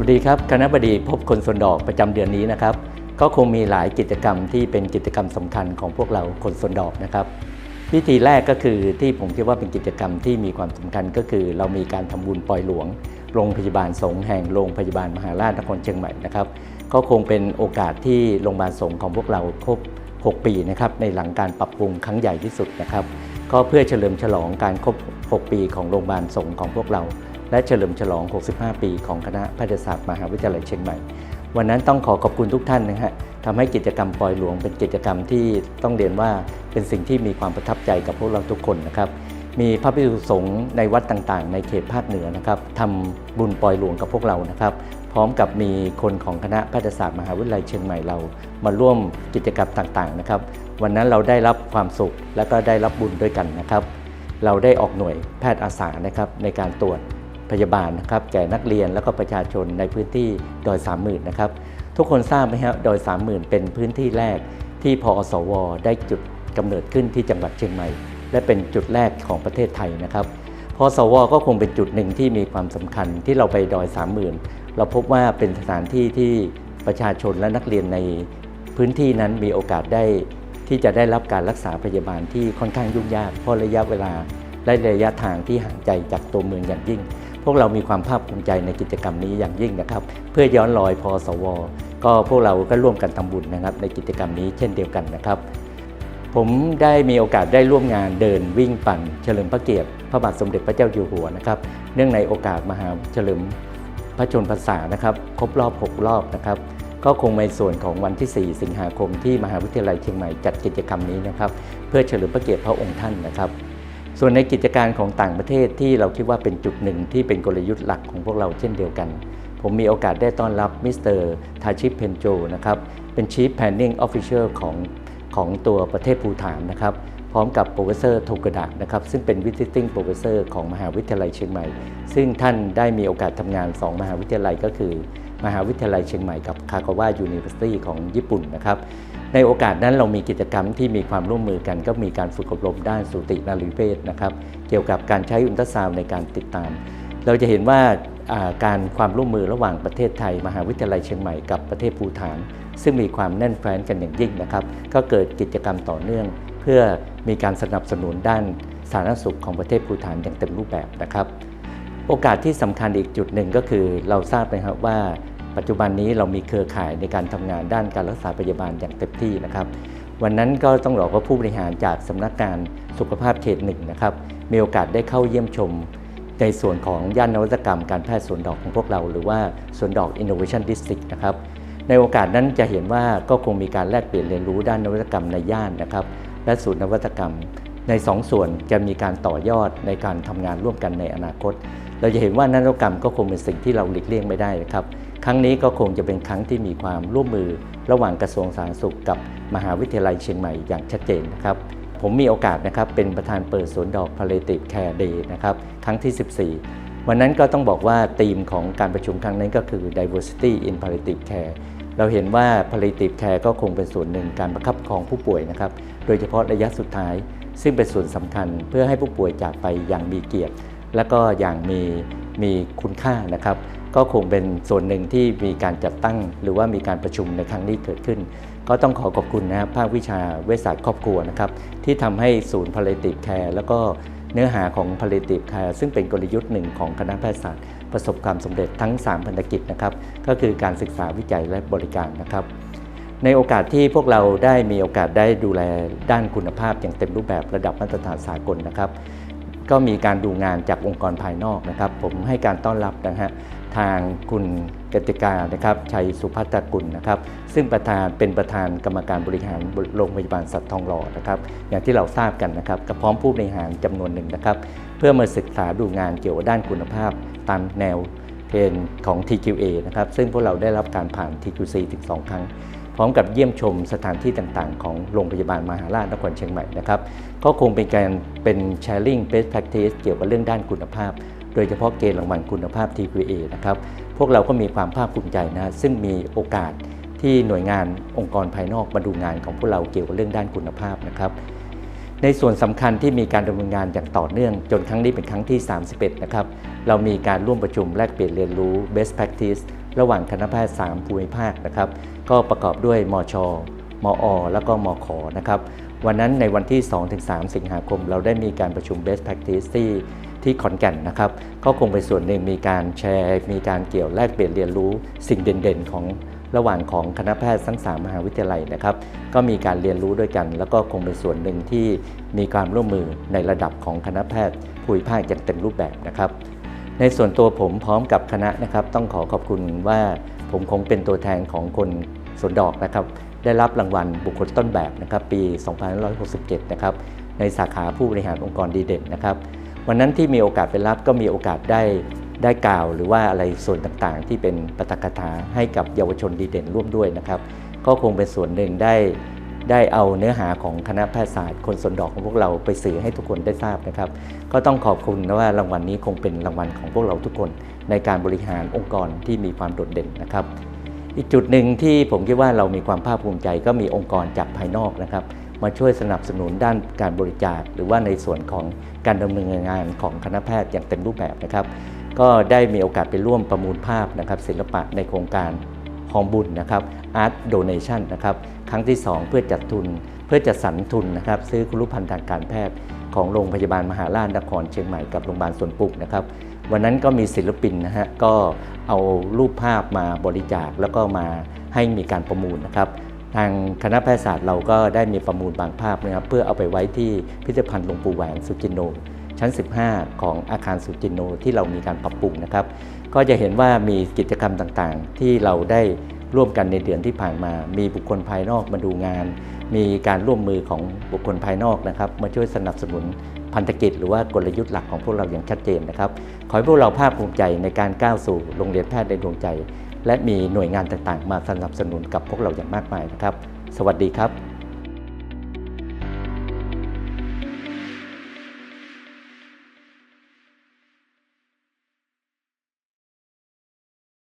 วัสดีครับ คณะบดีพบคนสวนดอกประจำเดือนนี้นะครับ ก็คงมีหลายกิจกรรมที่เป็นกิจกรรมสำคัญของพวกเราคนสวนดอกนะครับ วิธีแรกก็คือที่ผมคิดว่าเป็นกิจกรรมที่มีความสำคัญก็คือ เรามีการทำบุญปล่อยหลวง โรงพยาบาลสงแห่งโรงพยาบาลมหาราชนครเชียงใหม่นะครับ ก็คงเป็นโอกาสที่โรงพยาบาลสงของพวกเราครบ 6 ปีนะครับในหลังการปรับปรุงครั้งใหญ่ที่สุดนะครับ ก็เพื่อเฉลิมฉลองการครบ 6 ปีของโรงพยาบาลสงของพวกเรา และเฉลิมฉลอง 65 ปีของคณะแพทยศาสตร์มหาวิทยาลัยเชียงใหม่ วันนั้นต้องขอขอบคุณทุกท่านนะฮะทำให้กิจกรรมปล่อยหลวงเป็นกิจกรรมที่ต้องเรียนว่าเป็นสิ่งที่มีความประทับใจกับพวกเราทุกคนนะครับมีพระภิกษุสงฆ์ในวัดต่างๆ ในเขตภาคเหนือนะครับทำบุญปล่อยหลวงกับพวกเรานะครับ พร้อมกับมีคนของคณะแพทยศาสตร์มหาวิทยาลัยเชียงใหม่เรา มาร่วมกิจกรรมต่างๆนะครับ วันนั้นเราได้รับความสุขและก็ได้รับบุญด้วยกันนะครับ เราได้ออกหน่วยแพทย์อาสานะครับในการตรวจ พยาบาลนะครับแก่นักเรียนแล้วก็ประชาชนในพื้นที่ดอยสามหมื่นนะครับทุกคนทราบไหมครับดอยสามหมื่นเป็นพื้นที่แรกที่พอสว ได้จุดกำเนิดขึ้นที่จังหวัดเชียงใหม่ และเป็นจุดแรกของประเทศไทยนะครับพอสว ก็คงเป็นจุดหนึ่งที่มีความสำคัญที่เราไปดอยสามหมื่นเราพบว่าเป็นสถานที่ที่ประชาชนและนักเรียนในพื้นที่นั้นมีโอกาสได้ที่จะได้รับการรักษาพยาบาลที่ค่อนข้างยุ่งยากเพราะระยะเวลาและระยะทางที่ห่างไกลจากตัวเมืองอย่างยิ่ง วกเรามีความภาคภูมิใจในกิจกรรมนี้อย่างยิ่งนะครับ เพื่อย้อนรอยพอสว ก็พวกเราก็ร่วมกันทำบุญนะครับ ในกิจกรรมนี้เช่นเดียวกันนะครับ ผมได้มีโอกาสได้ร่วมงานเดินวิ่งปั่น เฉลิมพระเกียรติพระบาทสมเด็จพระเจ้าอยู่หัวนะครับเนื่องในโอกาสมหาเฉลิมพระชนพรรษานะครับครบรอบ 6 รอบนะครับก็คงในส่วนของวันที่ 4 สิงหาคมที่มหาวิทยาลัยเชียงใหม่จัดกิจกรรมนี้นะครับ เพื่อเฉลิมพระเกียรติพระองค์ท่านนะครับ ส่วนในกิจการของต่างประเทศที่เราคิดว่าเป็นจุดหนึ่งที่เป็นกลยุทธ์หลักของพวกเราเช่นเดียวกัน ผมมีโอกาสได้ต้อนรับมิสเตอร์ทาชิเพนโจนะครับ เป็น Chief Planning Official ของของตัวประเทศภูฐานนะครับ พร้อมกับ Professor โทกดะนะครับ ซึ่งเป็น Visiting Professor ของมหาวิทยาลัยเชียงใหม่ ซึ่งท่านได้มีโอกาสทำงาน 2 มหาวิทยาลัยก็คือ มหาวิทยาลัยเชียงใหม่กับคากาวะ University ของญี่ปุ่นนะครับ ในโอกาสนั้นเรามีกิจกรรมที่มีความร่วมมือกัน ก็มีการฝึกอบรมด้านสูตินารีเวชนะครับเกี่ยวกับการใช้อุลตราซาวในการติดตาม เราจะเห็นว่าการความร่วมมือระหว่างประเทศไทย มหาวิทยาลัยเชียงใหม่กับประเทศภูฐาน ซึ่งมีความแน่นแฟ้นกันอย่างยิ่งนะครับ ก็เกิดกิจกรรมต่อเนื่อง เพื่อมีการสนับสนุนด้านสาธารณสุขของประเทศภูฐานอย่างเต็มรูปแบบนะครับ โอกาสที่สำคัญอีกจุดหนึ่งก็คือเราทราบนะครับว่า ปัจจุบันนี้เรามีเครือข่ายในการทำงานด้านการรักษาพยาบาลอย่างเต็มที่นะครับ วันนั้นก็ต้องบอกว่าผู้บริหารจากสำนักงานสุขภาพเขตหนึ่งนะครับมีโอกาสได้เข้าเยี่ยมชม ในส่วนของย่านนวัตกรรมการแพทย์สวนดอกของพวกเรา หรือว่าสวนดอก Innovation District นะครับในโอกาสนั้นจะเห็นว่าก็คงมีการแลกเปลี่ยนเรียนรู้ด้านนวัตกรรมในย่านนะครับ และศูนย์นวัตกรรม ในสองส่วนจะมีการต่อยอดในการทำงานร่วมกันในอนาคต เราจะเห็นว่านวัตกรรมก็คงเป็นสิ่งที่เราหลีกเลี่ยงไม่ได้นะครับ ครั้งนี้ก็คงจะเป็นครั้งที่มีความร่วมมือระหว่างกระทรวงสาธารณสุขกับมหาวิทยาลัยเชียงใหม่อย่างชัดเจนนะครับ ผมมีโอกาสนะครับเป็นประธานเปิดสวนดอก Palliative Care Day นะครับครั้งที่ 14 วันนั้นก็ต้องบอกว่าธีมของการประชุมครั้งนั้นก็คือ Diversity in Palliative Care เราเห็นว่า Palliative Care ก็คงเป็นส่วนหนึ่งการประคับปรองผู้ป่วยนะครับ โดยเฉพาะระยะสุดท้าย ซึ่งเป็นส่วนสำคัญเพื่อให้ผู้ป่วยจากไปอย่างมีเกียรติ และก็อย่างมีมีคุณค่านะครับ ก็คงเป็นส่วนหนึ่งที่มีการจัดตั้ง หรือว่ามีการประชุมในครั้งนี้เกิดขึ้น ก็ต้องขอขอบคุณนะครับภาควิชาเวชศาสตร์ครอบครัวนะครับที่ทำให้ศูนย์ palliative care แล้วก็เนื้อหาของ palliative care ซึ่งเป็นกลยุทธ์หนึ่งของคณะแพทยศาสตร์ ประสบความสำเร็จทั้ง 3 พันธกิจนะครับก็คือการศึกษาวิจัยและบริการนะครับ ในโอกาสที่พวกเราได้มีโอกาสได้ดูแลด้านคุณภาพอย่างเต็มรูปแบบระดับมาตรฐานสากลนะครับ ก็มีการดูงานจากองค์กรภายนอกนะครับ ผมให้การต้อนรับนะฮะ ทางคุณกติกานะครับชัยสุภัตกุลนะครับ ซึ่งประธานเป็นประธานกรรมการบริหารโรงพยาบาลสัตว์ทองหล่อนะครับ อย่างที่เราทราบกันนะครับกับพร้อมผู้บริหารจำนวนหนึ่งนะครับ เพื่อมาศึกษาดูงานเกี่ยวกับด้านคุณภาพตามแนวเทรนของ TQA นะครับ ซึ่งพวกเราได้รับการผ่าน TQC ถึง 2 ครั้ง พร้อมกับเยี่ยมชมสถานที่ต่างๆ ของโรงพยาบาลมหาราชนครเชียงใหม่นะครับ ก็คงเป็นการเป็น sharing best practice เกี่ยวกับเรื่องด้านคุณภาพ โดยเฉพาะเกณฑ์รางวัลคุณภาพ TQA นะครับ พวกเราก็มีความภาคภูมิใจนะซึ่งมีโอกาสที่หน่วยงานองค์กรภายนอกมาดูงานของพวกเราเกี่ยวกับเรื่องด้านคุณภาพนะครับ ในส่วนสำคัญที่มีการดำเนินงานอย่างต่อเนื่อง จนครั้งนี้เป็นครั้งที่ 31 นะครับ เรามีการร่วมประชุมแลกเปลี่ยนเรียนรู้ best practice ระหว่างคณะแพทย์ 3 ภูมิภาคนะครับ ก็ประกอบด้วยมช มอ แล้วก็มขนะครับ วันนั้นในวันที่ 2-3 สิงหาคม เราได้มีการประชุม best practice ที่ ที่ขอนแก่นนะครับก็คงเป็นส่วนหนึ่งมีการแชร์ มีการเกี่ยวแลกเปลี่ยนเรียนรู้สิ่งเด่นๆ ของระหว่างของคณะแพทย์ทั้งสามมหาวิทยาลัยนะครับ ก็มีการเรียนรู้ด้วยกัน แล้วก็คงเป็นส่วนหนึ่งที่มีการร่วมมือในระดับของคณะแพทย์ภูมิภาคอย่างเต็มรูปแบบนะครับในส่วนตัวผมพร้อมกับคณะนะครับ ต้องขอขอบคุณว่าผมคงเป็นตัวแทนของคนสวนดอกนะครับ ได้รับรางวัลบุคคลต้นแบบนะครับ ปี 2567 นะครับ ในสาขาผู้บริหารองค์กรดีเด่นนะครับ วันนั้นที่มีโอกาสไปรับก็มีโอกาสได้ได้กล่าว หรือว่าอะไรส่วนต่างๆ ที่เป็นปาฐกถาให้กับเยาวชนดีเด่นร่วมด้วยนะครับก็คงเป็นส่วนหนึ่งได้ได้เอาเนื้อหาของคณะแพทยศาสตร์ คนสนดอกของพวกเราไปสื่อให้ทุกคนได้ทราบนะครับ ก็ต้องขอบคุณนะว่ารางวัลนี้คงเป็นรางวัลของพวกเราทุกคนในการบริหารองค์กรที่มีความโดดเด่นนะครับ อีกจุดหนึ่งที่ผมคิดว่าเรามีความภาคภูมิใจก็มีองค์กรจากภายนอกนะครับ มาช่วยสนับสนุนด้านการบริจาค หรือว่าในส่วนของการดำเนินงานของคณะแพทย์อย่างเต็มรูปแบบนะครับ ก็ได้มีโอกาสไปร่วมประมูลภาพนะครับศิลปะในโครงการหอมบุญนะครับ Art Donation นะครับครั้งที่ 2 เพื่อจัดทุนเพื่อจัดสรรทุนนะครับซื้อคุรุภัณฑ์ทางการแพทย์ของโรงพยาบาลมหาราชนครเชียงใหม่กับโรงพยาบาลสวนปุกนะครับวันนั้นก็มีศิลปินนะฮะก็เอารูปภาพมาบริจาคแล้วก็มาให้มีการประมูลนะครับ ทางคณะแพทยศาสตร์เราก็ได้มีประมูลบางภาพนะครับเพื่อเอาไปไว้ที่พิพิธภัณฑ์หลวงปู่แหวนสุจินโน ชั้น 15 ของอาคารสุจินโนที่เรามีการปรับปรุงนะครับ ก็จะเห็นว่ามีกิจกรรมต่างๆ ที่เราได้ร่วมกันในเดือนที่ผ่านมา มีบุคคลภายนอกมาดูงาน มีการร่วมมือของบุคคลภายนอกนะครับมาช่วยสนับสนุนพันธกิจหรือว่ากลยุทธ์หลักของพวกเราอย่างชัดเจนนะครับ ขอให้พวกเราภาคภูมิใจในการก้าวสู่โรงเรียนแพทย์ในดวงใจ และมีหน่วยงานต่างๆ มาสนับสนุนกับพวกเราอย่างมากมายนะครับ สวัสดีครับ